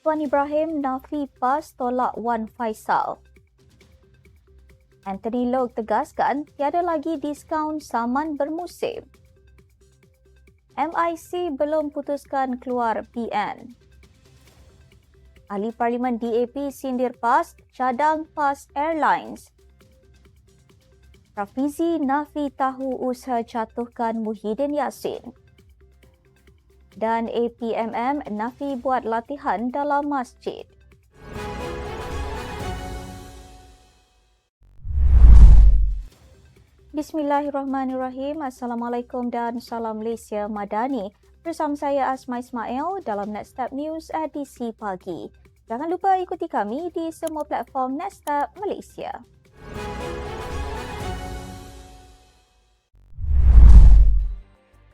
Tuan Ibrahim nafi PAS tolak Wan Faisal. Anthony Loke tegaskan tiada lagi diskaun saman bermusim. MIC belum putuskan keluar PN. Ahli Parlimen DAP sindir PAS cadang PAS Airlines. Rafizi nafi tahu usaha jatuhkan Muhyiddin Yassin dan APMM nafi buat latihan dalam masjid. Bismillahirrahmanirrahim. Assalamualaikum dan salam Malaysia Madani. Bersama saya Asma Ismail dalam Nextstep News edisi pagi. Jangan lupa ikuti kami di semua platform Nextstep Malaysia.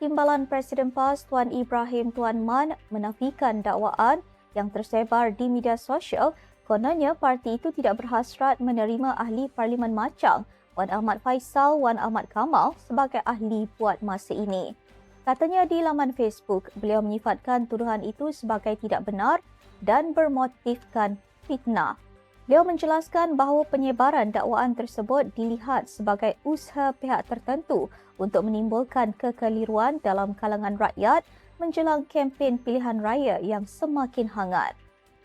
Timbalan Presiden PAS Tuan Ibrahim Tuan Man menafikan dakwaan yang tersebar di media sosial kononnya parti itu tidak berhasrat menerima ahli Parlimen Macang Wan Ahmad Faisal Wan Ahmad Kamal sebagai ahli buat masa ini. Katanya di laman Facebook, beliau menyifatkan tuduhan itu sebagai tidak benar dan bermotifkan fitnah. Beliau menjelaskan bahawa penyebaran dakwaan tersebut dilihat sebagai usaha pihak tertentu untuk menimbulkan kekeliruan dalam kalangan rakyat menjelang kempen pilihan raya yang semakin hangat.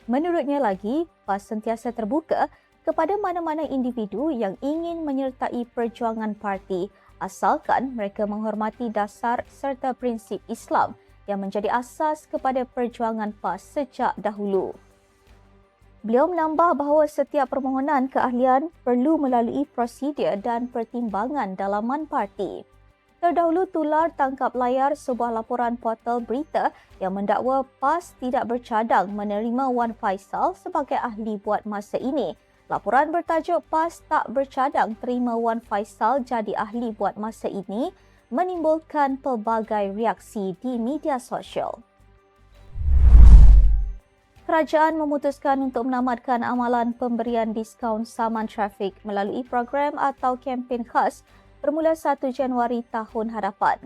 Menurutnya lagi, PAS sentiasa terbuka kepada mana-mana individu yang ingin menyertai perjuangan parti asalkan mereka menghormati dasar serta prinsip Islam yang menjadi asas kepada perjuangan PAS sejak dahulu. Beliau menambah bahawa setiap permohonan keahlian perlu melalui prosedur dan pertimbangan dalaman parti. Terdahulu tular tangkap layar sebuah laporan portal berita yang mendakwa PAS tidak bercadang menerima Wan Faisal sebagai ahli buat masa ini. Laporan bertajuk PAS tak bercadang terima Wan Faisal jadi ahli buat masa ini menimbulkan pelbagai reaksi di media sosial kerajaan memutuskan untuk menamatkan amalan pemberian diskaun saman trafik melalui program atau kempen khas bermula 1 Januari tahun hadapan.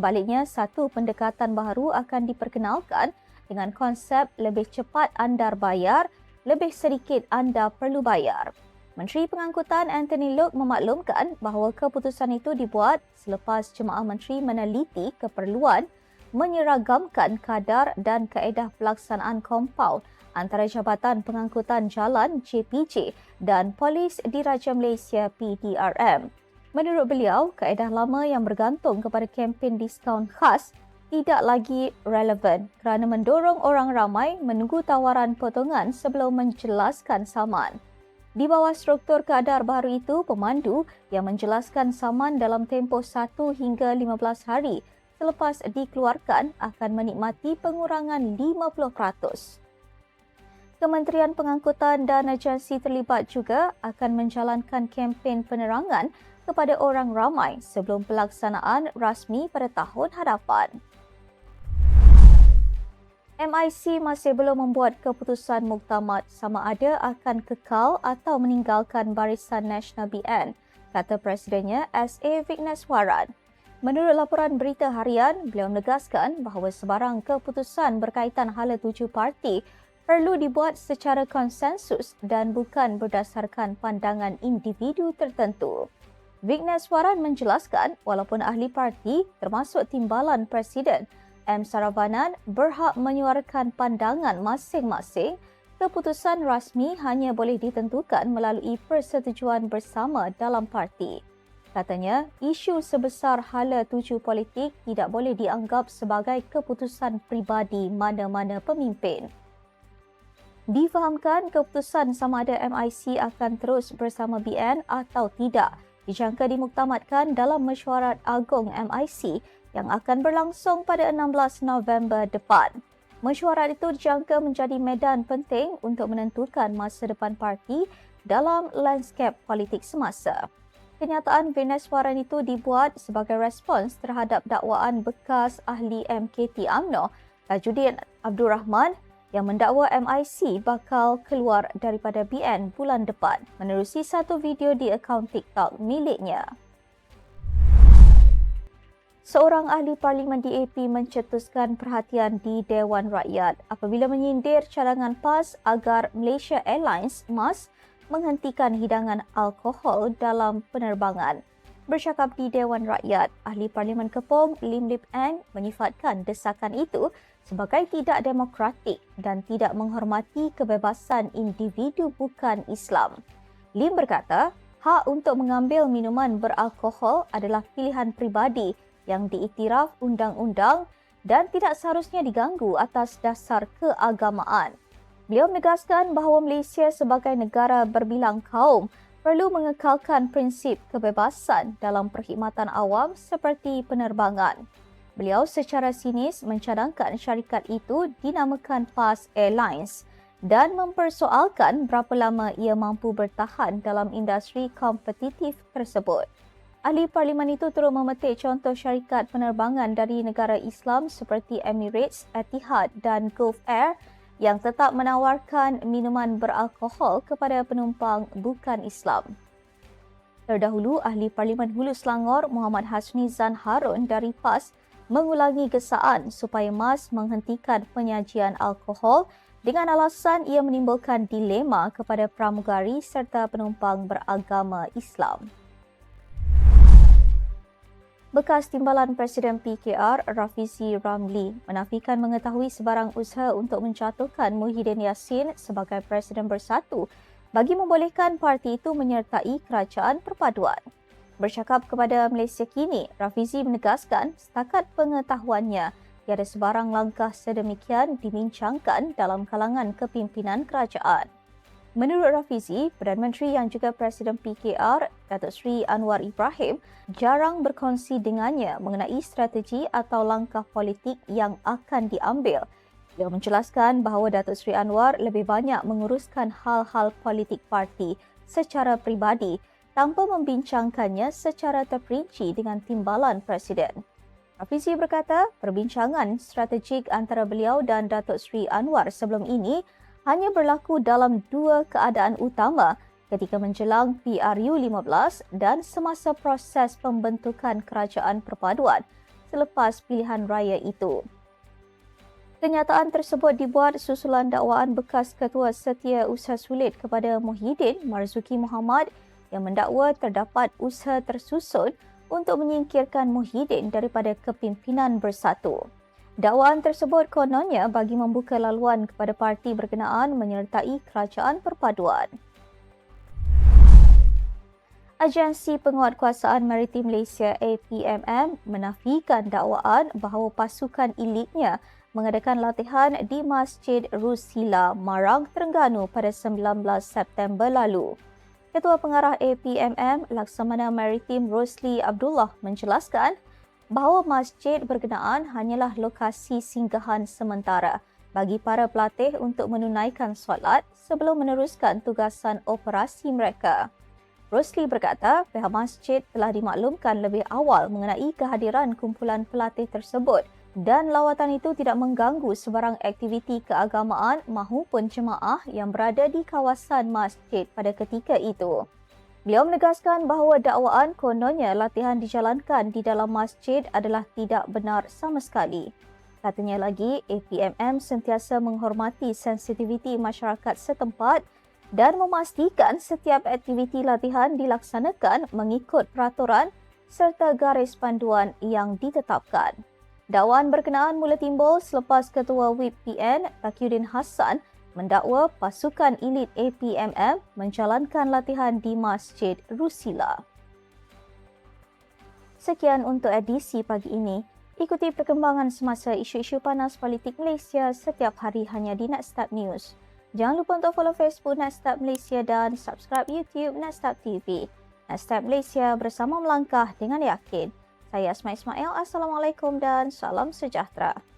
Baliknya, satu pendekatan baru akan diperkenalkan dengan konsep lebih cepat anda bayar, lebih sedikit anda perlu bayar. Menteri Pengangkutan Anthony Loke memaklumkan bahawa keputusan itu dibuat selepas Jemaah Menteri meneliti keperluan menyeragamkan kadar dan kaedah pelaksanaan kompaun antara Jabatan Pengangkutan Jalan JPJ dan Polis Diraja Malaysia PDRM. Menurut beliau, kaedah lama yang bergantung kepada kempen diskaun khas tidak lagi relevan kerana mendorong orang ramai menunggu tawaran potongan sebelum menjelaskan saman. Di bawah struktur kadar baru itu, pemandu yang menjelaskan saman dalam tempoh 1 hingga 15 hari selepas dikeluarkan akan menikmati pengurangan 50%. Kementerian Pengangkutan dan agensi terlibat juga akan menjalankan kempen penerangan kepada orang ramai sebelum pelaksanaan rasmi pada tahun hadapan. MIC masih belum membuat keputusan muktamad sama ada akan kekal atau meninggalkan barisan Nasional BN, kata Presidennya S.A. Vigneswaran. Menurut laporan berita harian, beliau menegaskan bahawa sebarang keputusan berkaitan hala tuju parti perlu dibuat secara konsensus dan bukan berdasarkan pandangan individu tertentu. Vigneswaran menjelaskan walaupun ahli parti termasuk timbalan Presiden M. Saravanan berhak menyuarakan pandangan masing-masing, keputusan rasmi hanya boleh ditentukan melalui persetujuan bersama dalam parti. Katanya, isu sebesar hala tuju politik tidak boleh dianggap sebagai keputusan pribadi mana-mana pemimpin. Difahamkan keputusan sama ada MIC akan terus bersama BN atau tidak dijangka dimuktamadkan dalam mesyuarat agung MIC yang akan berlangsung pada 16 November depan. Mesyuarat itu dijangka menjadi medan penting untuk menentukan masa depan parti dalam lanskap politik semasa. Kenyataan Veneswaran itu dibuat sebagai respons terhadap dakwaan bekas ahli MKT AMNO Tajuddin Abdul Rahman yang mendakwa MIC bakal keluar daripada BN bulan depan menerusi satu video di akaun TikTok miliknya. Seorang ahli parlimen DAP mencetuskan perhatian di Dewan Rakyat apabila menyindir cadangan PAS agar Malaysia Airlines MAS menghentikan hidangan alkohol dalam penerbangan. Bercakap di Dewan Rakyat, ahli parlimen Kepong Lim Lip Eng menyifatkan desakan itu sebagai tidak demokratik dan tidak menghormati kebebasan individu bukan Islam. Lim berkata, hak untuk mengambil minuman beralkohol adalah pilihan pribadi yang diiktiraf undang-undang dan tidak seharusnya diganggu atas dasar keagamaan. Beliau menegaskan bahawa Malaysia sebagai negara berbilang kaum perlu mengekalkan prinsip kebebasan dalam perkhidmatan awam seperti penerbangan. Beliau secara sinis mencadangkan syarikat itu dinamakan PAS Airlines dan mempersoalkan berapa lama ia mampu bertahan dalam industri kompetitif tersebut. Ahli parlimen itu turut memetik contoh syarikat penerbangan dari negara Islam seperti Emirates, Etihad dan Gulf Air yang tetap menawarkan minuman beralkohol kepada penumpang bukan Islam. Terdahulu, Ahli Parlimen Hulu Selangor Muhammad Hasni Zan Harun dari PAS mengulangi gesaan supaya MAS menghentikan penyajian alkohol dengan alasan ia menimbulkan dilema kepada pramugari serta penumpang beragama Islam. Bekas Timbalan Presiden PKR Rafizi Ramli menafikan mengetahui sebarang usaha untuk menjatuhkan Muhyiddin Yassin sebagai Presiden Bersatu bagi membolehkan parti itu menyertai kerajaan perpaduan. Bercakap kepada Malaysia Kini, Rafizi menegaskan setakat pengetahuannya tiada sebarang langkah sedemikian dibincangkan dalam kalangan kepimpinan kerajaan. Menurut Rafizi, Perdana Menteri yang juga Presiden PKR, Datuk Seri Anwar Ibrahim, jarang berkongsi dengannya mengenai strategi atau langkah politik yang akan diambil. Dia menjelaskan bahawa Datuk Seri Anwar lebih banyak menguruskan hal-hal politik parti secara pribadi tanpa membincangkannya secara terperinci dengan timbalan Presiden. Rafizi berkata, perbincangan strategik antara beliau dan Datuk Seri Anwar sebelum ini hanya berlaku dalam dua keadaan utama ketika menjelang PRU 15 dan semasa proses pembentukan kerajaan perpaduan selepas pilihan raya itu. Kenyataan tersebut dibuat susulan dakwaan bekas Ketua Setia Usaha Sulit kepada Muhyiddin Marzuki Muhammad yang mendakwa terdapat usaha tersusun untuk menyingkirkan Muhyiddin daripada kepimpinan bersatu. Dakwaan tersebut kononnya bagi membuka laluan kepada parti berkenaan menyertai kerajaan perpaduan. Agensi Penguatkuasaan Maritim Malaysia APMM menafikan dakwaan bahawa pasukan elitnya mengadakan latihan di Masjid Rusila, Marang, Terengganu pada 19 September lalu. Ketua Pengarah APMM Laksamana Maritim Rosli Abdullah menjelaskan bahawa masjid berkenaan hanyalah lokasi singgahan sementara bagi para pelatih untuk menunaikan solat sebelum meneruskan tugasan operasi mereka. Rosli berkata pihak masjid telah dimaklumkan lebih awal mengenai kehadiran kumpulan pelatih tersebut dan lawatan itu tidak mengganggu sebarang aktiviti keagamaan mahupun jemaah yang berada di kawasan masjid pada ketika itu. Beliau menegaskan bahawa dakwaan kononnya latihan dijalankan di dalam masjid adalah tidak benar sama sekali. Katanya lagi, APMM sentiasa menghormati sensitiviti masyarakat setempat dan memastikan setiap aktiviti latihan dilaksanakan mengikut peraturan serta garis panduan yang ditetapkan. Dakwaan berkenaan mula timbul selepas Ketua WIP PN Takyuddin Hassan mendakwa pasukan elit APMM menjalankan latihan di Masjid Rusila. Sekian untuk edisi pagi ini. Ikuti perkembangan semasa isu-isu panas politik Malaysia setiap hari hanya di Netstab News. Jangan lupa untuk follow Facebook Netstab Malaysia dan subscribe YouTube Netstab TV. Netstab Malaysia bersama melangkah dengan yakin. Saya Asma Ismail. Assalamualaikum dan salam sejahtera.